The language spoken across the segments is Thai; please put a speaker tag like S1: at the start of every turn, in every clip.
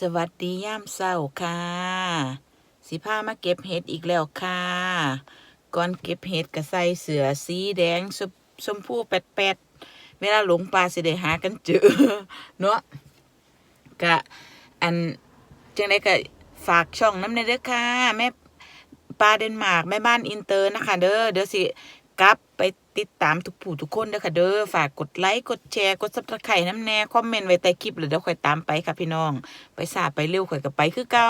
S1: สวัสดีย่ามเศร้าค่ะ สิพามาเก็บเห็ดอีกแล้วค่ะ ก่อนเก็บเห็ดก็ใส่เสือสีแดงชมชมพูแปดๆเวลาหลงป่าสิได้หากันเจอเนาะกะอันจังได้ก็ฝากช่องน้ำในเด้อค่ะ แม่ปลาเดนมาร์กแม่บ้านอินเตอร์นะคะ เด้อเดี๋ยวสิ กลับไปติดตามทุกผู้ทุกคนเด้อค่ะเด้อฝากกดไลค์กดแชร์กดซับสไครต์น้ำแน่คอมเมนต์ไว้ใต้คลิปแล้วเดี๋ยวค่อยตามไปค่ะพี่น้อง ไปสาไปเร็วข่อยกับไปคือเก่า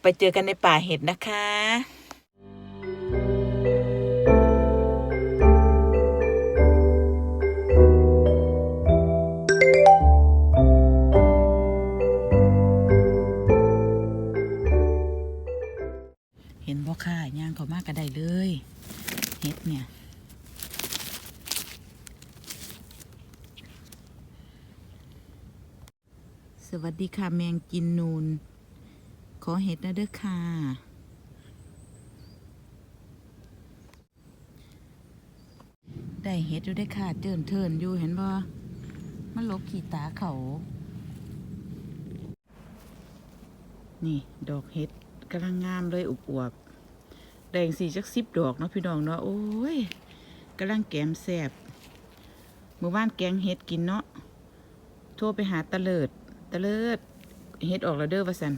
S1: ไปเจอกันในป่าเห็ดนะคะ เนี่ยสวัสดีค่ะแมงกินนูน ขอเห็ดนะเด้อค่ะ ได้เห็ดอยู่ได้อค่ะเดินเทินอยู่เห็นบ่มันลบขีตาเขา นี่ ดอกเห็ดกำลังงามเลยอุบอวบๆ แดงสีจักสิบดอกเนาะพี่น้องเนาะโอ้ยกำลังแกมแสบเมื่อวานแกงเห็ดกินเนาะโทรไปหาตะเลิดตะเลิดเฮ็ดออกแล้วเด้อว่าสัน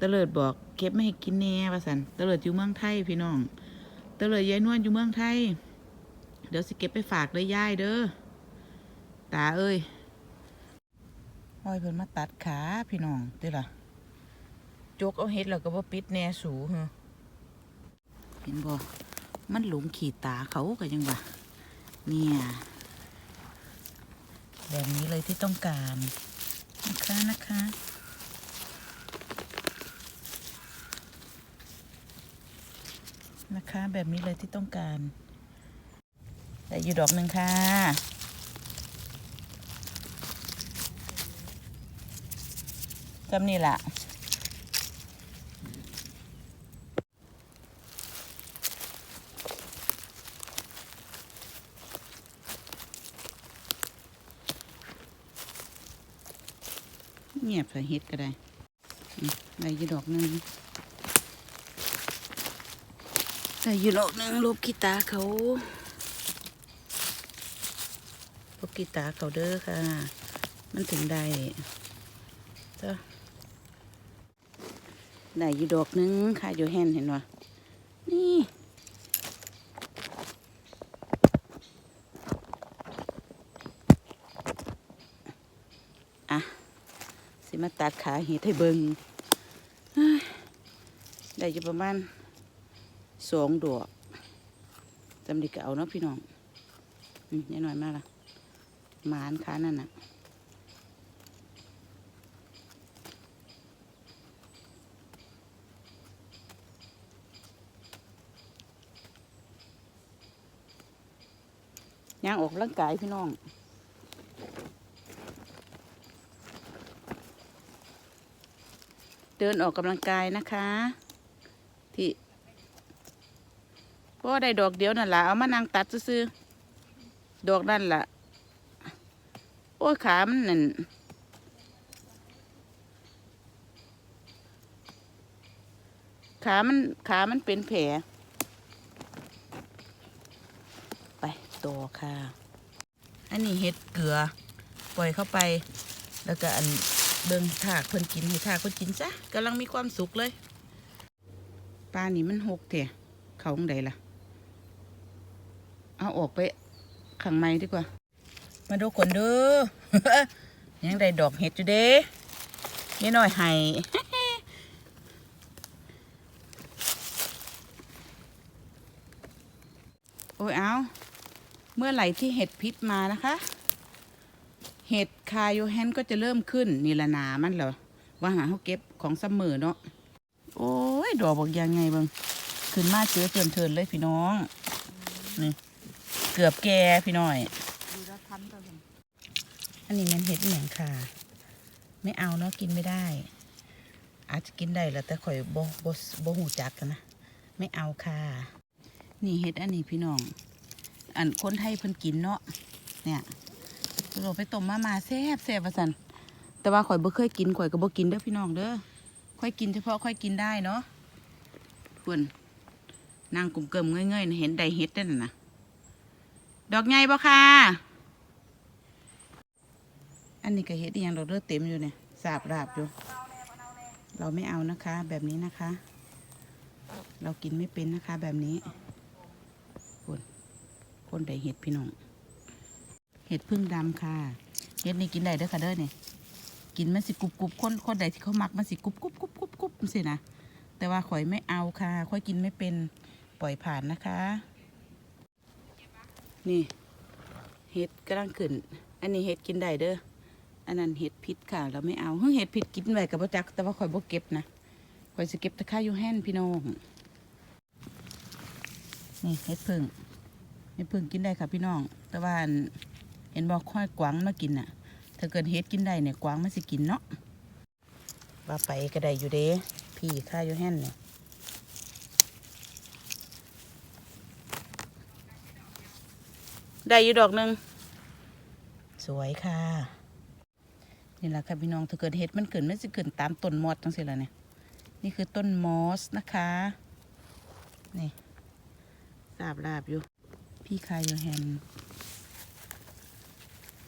S1: ตะเลิดบอกเก็บไม่ให้กินแน่ว่าสันตะเลิดอยู่เมืองไทยพี่น้องตะเลิดยายนวลอยู่เมืองไทย เดี๋ยวสิเก็บไปฝากเลยยายเด้อตาเอ้ยห้อยเพิ่นมาตัดขาพี่น้องเด้อล่ะจกเอาเฮ็ดแล้วก็บ่ปิดแน่สูเหรอ เห็นบ่มันหลงขีดตาเขาก็ยังว่เนี่ยแบบนี้เลยที่ต้องการนะคะนะคะนะคะ แบบนี้เลยที่ต้องการ แต่อยู่ดอกหนึ่งค่ะ จำนี่แหละ เงียบใส่เฮ็ดก็ได้ได้ยู่ดอกหนึ่งได้ยู่ดอกหนึ่งลบกีตาเขาลบกีตาเขาเด้อค่ะ มันถึงได้เจ้าได้ยู่ดอกหนึ่งค่ะอยู่แฮนเห็นวะนี่อะ สิ มาตัดขาเห็ดให้เบิงเฮ้ยได้อยู่ประมาณสองดอกจำดีก็เอาเนาะพี่น้องอืมยายหน่อยมากละหมานขานั่นน่ะย่างออกร่างกายพี่น้อง เดินออกกำลังกายนะคะ ที่เพราะว่าได้ดอกเดียวนั่นแหละเอามานั่งตัดซื้อดอกนั่นแหละโอ้ยขามันนั่นขามันขามันเป็นแผลไปต่อค่ะ อันนี้เห็ดเกลือ ปล่อยเข้าไป แล้วก็อัน เบิ่งถากเพิ่นกินให้ถากเพิ่นกินซะกำลังมีความสุขเลยปลานี่มันหกเถอะเขาของใดล่ะ เอาออกไปข้างในดีกว่า มาดูคนเดูยังได้ดอกเห็ดอยู่เด้นี่น้อยให้โอ้ยเอา เมื่อไหร่ที่เห็ดพิษมานะคะ เห็ดคาโยแฮนก็จะเริ่มขึ้นนี่ละหนามันเหรอว่าหาเขาเก็บของซัมอเนาะโอ้ยดอกบอกยังไงบังขึ้นมาเจอเทินเทินๆเลยพี่น้องนี่เกือบแก่พี่น้อยอันนี้มันเห็ดเหมือนค่ะ ไม่เอาเนาะกินไม่ได้ อาจจะกินได้แหละแต่ข่อยบ่บ่บ่หูจักกันนะไม่เอาค่ะ นี่เห็ดอันนี้พี่น้อง อันคนไทยเพิ่นกินเนาะเนี่ย เราไปต้มมามาแซ่บแซ่บว่าสันแต่ว่าข่อยบ่เคยกินข่อยก็บ่กินเด้อพี่น้องเด้อข่อยกินเฉพาะข่อยกินได้เนาะพุ่นนางกลุ่มเกิมเงยๆน่ะเห็นใดเฮ็ดได้น่ะนะดอกใหญ่บ่ค่ะอันนี้ก็เฮ็ดอีหยังดอกเด้อเต็มอยู่เนี่ยสาบราบอยู่ เราไม่เอานะคะ แบบนี้นะคะ เรากินไม่เป็นนะคะ แบบนี้คนคนใดเห็ดพี่น้อง เห็ดพึ่งดำค่ะ เห็ดนี่กินได้เด้อค่ะเด้อเนี่ยกินมันสิกรุบกรุบคนคนใดที่เขามักมันสิกรุบกรุบกรุบกรุบกรุบสินะแต่ว่าข่อยไม่เอาค่ะข่อยกินไม่เป็นปล่อยผ่านนะคะ นี่เห็ดกำลังขึ้น อันนี้เห็ดกินได้เด้ออันนั้นเห็ดพิษค่ะ เราไม่เอาเฮ้ยเห็ดพิษกินไว้กับประจัก แต่ว่าข่อยบ่เก็บนะข่อยจะเก็บตะไคร้อยู่แห่นพี่น้องนี่เห็ดพึ่งเห็ดพึ่งกินได้ค่ะพี่น้อง แต่ว่า ห็นบอกค่อยกวางมากินน่ะ ถ้าเกิดเห็ดกินได้เนี่ยกวางมันสิกินเนาะว่าไปก็ได้อยู่เด้พี่ข้าอยู่แห่นเนี่ยได้อยู่ดอกหนึ่งสวยค่ะนี่แหละค่ะพี่น้องถ้าเกิดเห็ดมันเกิดมันจะเกิดตามต้นมอสจังสิละเนี่ยนี่คือต้นมอสนะคะนี่สาบลาบอยู่ พี่คายอยู่แฮน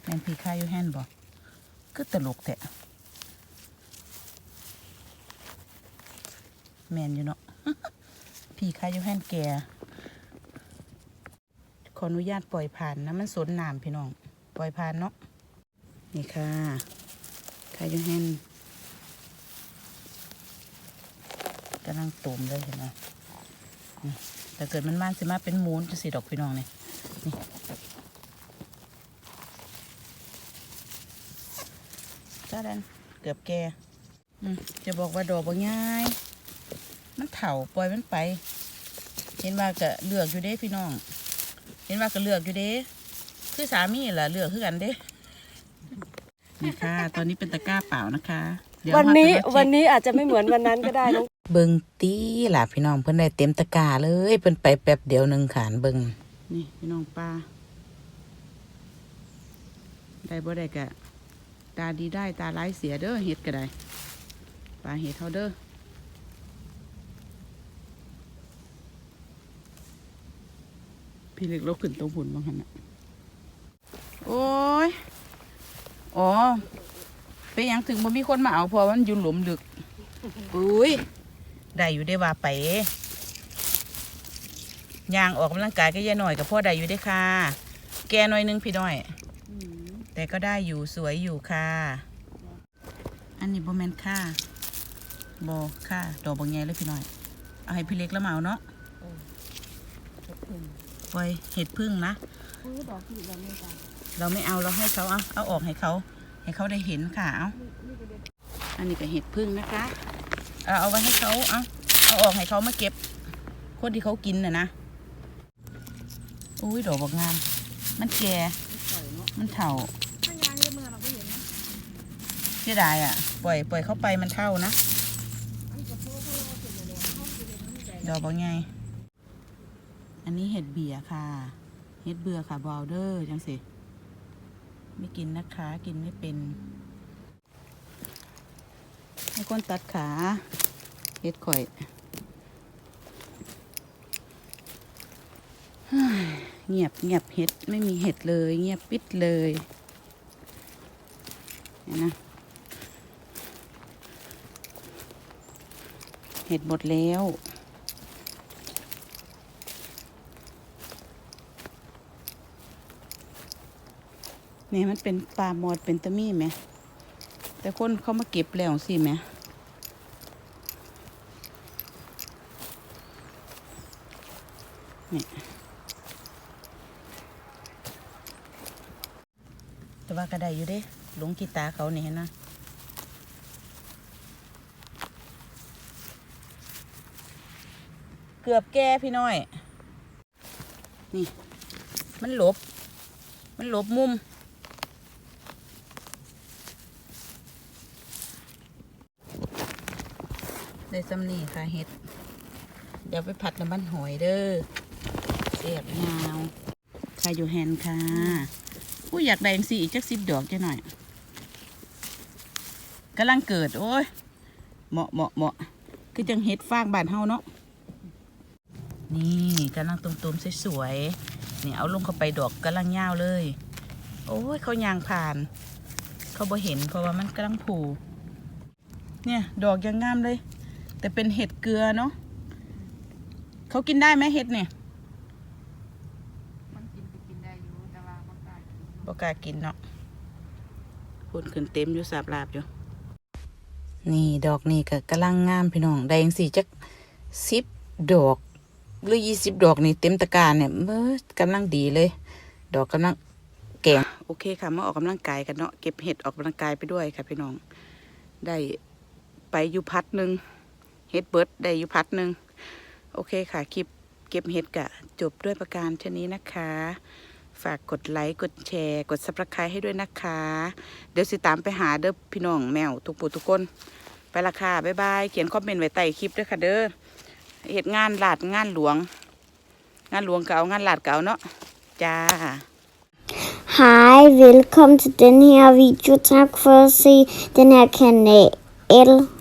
S1: แมนพี่ายอยู่แฮนบอกก็ตลกแต่แมนอยู่เนาะพี่ายอยู่แฮนแกขออนุญาตปล่อยผ่านนะมันสนน้ำพี่น้อง ปล่อยผ่านเนาะนี่ค่ะคายอยู่แฮนกำลังตุ่มเลยเห็นไหมแต่เกิดมันมานสิมาเป็นมูนจะสีดอกพี่น้องนี่นี่ ดันเกือบแก่อืมจะบอกว่าดอกบ่ง่าย มันเถาปล่อยมันไป เห็นว่าก็เลือกอยู่เด้พี่น้อง เห็นว่าก็เลือกอยู่เด้คือสามีล่ะเลือกคือกันเด้นี่ค่ะ ตอนนี้เป็นตะกร้าเปล่านะคะเดี๋ย
S2: วันนี้
S1: เราจะมาเช็ค
S2: วันนี้อาจจะไม่เหมือนวันนั้นก็ได้น้อง
S1: เบิงตีล่ะพี่น้องเพิ่นได้เต็มตะกร้าเลยเพิ่นไปแป๊บเดียวหนึ่งขานเบิงนี่พี่น้องป้าได้บ่ได้กะ ตาดีได้ตาร้ายเสียเด้อเห็ดก็ได้ปลาเห็ดเท่าเด้อพี่เล็กลกขึ้นตรงหุ่นบางหันน่ะโอ้ยอ๋อเป็นยังถึงบ่มีคนมาเอาเพราะมันอยู่หลุมลึกอุ้ยได้อยู่ได้ว่าไปยางออกกำลังกายก็ย่าหน่อยกับพ่อได้อยู่ได้ค่ะ แกหน่อยนึงพี่น้อย แต่ก็ได้อยู่สวยอยู่ค่ะ อันนี้โบแมนค่ะโบค่ะดอกบางใหญ่เลยพี่น้อย เอาให้พี่เล็กแล้วมาเอาเนาะปล่อยเห็ดพึ่งนะเราไม่เอาเราให้เขาเอาเอาออกให้เขา ให้เขาได้เห็นค่ะเอาอันนี้ก็เห็ดพึ่งนะคะเอาเอาไว้ให้เขาเอาเอาออกให้เขามาเก็บ คนที่เขากินน่ะนะอุ้ยดอกบกงามมันแก่มันเถ่าเสียดายอะ ปล่อยปล่อยเข้าไปมันเท่านะดอกบางไง อันนี้เห็ดเบียค่ะ เห็ดเบื่อค่ะบอลเดอร์จังสิไม่กินนะคะ กินไม่เป็นให้คนตัดขาเฮ็ดข่อยเงียบเงียบเฮ็ด ไม่มีเห็ดเลย เงียบปิดเลยนะ เห็ดหมดแล้ว นี่มันเป็นปลาหมอดเป็นตะมี่ไหม แต่คนเขามาเก็บแล้วสิไหมนี่แต่ว่าก็ได้อยู่เด้หลงกีตาเขาเนี่เห็นนะ เกือบแก่พี่น้อย นี่ มันหลบ มันหลบมุมได้ซ้ำนี่ค่ะเฮ็ด เดี๋ยวไปผัดน้ำมันหอยเด้อเสียบยาวใครอยู่แฮนค่ะผู้อยากได้จังสิอีกจักสิบดอกจะหน่อยกำลังเกิด โอ้ยเหมาะเหมาะเหมาะคือจังเฮ็ดฟางบานเฮาเนาะ นี่กำลังตุ่มๆสวยๆนี่เอาลงเข้าไปดอกกำลังยาวเลย โอ้ยเขายางผ่าน เขาบ่เห็นเพราะว่ามันกำลังผูเนี่ยดอกยังงามเลย แต่เป็นเห็ดเกลือเนาะเขากินได้ไหมเห็ดเนี่ย
S3: มันกินกินได้อยู่แต่ว่าบ่กล้ากิน
S1: บ่กล้ากินเนาะพูนขึ้นเต็มอยู่สาบลาบอยู่นี่ดอกนี่ก็กำลังงามพี่น้องได้ยังสีจักสิบดอก หรือยี่สิบดอกนี่เต็มตะกร้ารเนี่ยเมื่อกำลังดีเลย ดอกกำลังแก่งโอเคค่ะมาออกกำลังกายกันเนาะเก็บเห็ดออกกำลังกายไปด้วยค่ะพี่น้อง ได้ไปยูพัดหนึ่งเห็ดเบิร์ดได้ยูพัดหนึ่งโอเคค่ะคลิปเก็บเห็ดกะจบด้วยประการเช่นนี้นะคะ ฝากกดไลค์กดแชร์ กด subscribe ให้ด้วยนะคะ เดี๋ยวสิตามไปหาเด้อพี่น้องแมวทุกผู้ทุกคน ไปละค่ะบ๊ายบายเขียนคอมเมนต์ไว้ใต้คลิปด้วยค่ะเด้อ เหตุงานหลาดงานหลวง งานหลวงเก่างานหลาดเก่าเนาะจ้า
S4: Hej, velkommen til den her video. Tak for at se den her kanal.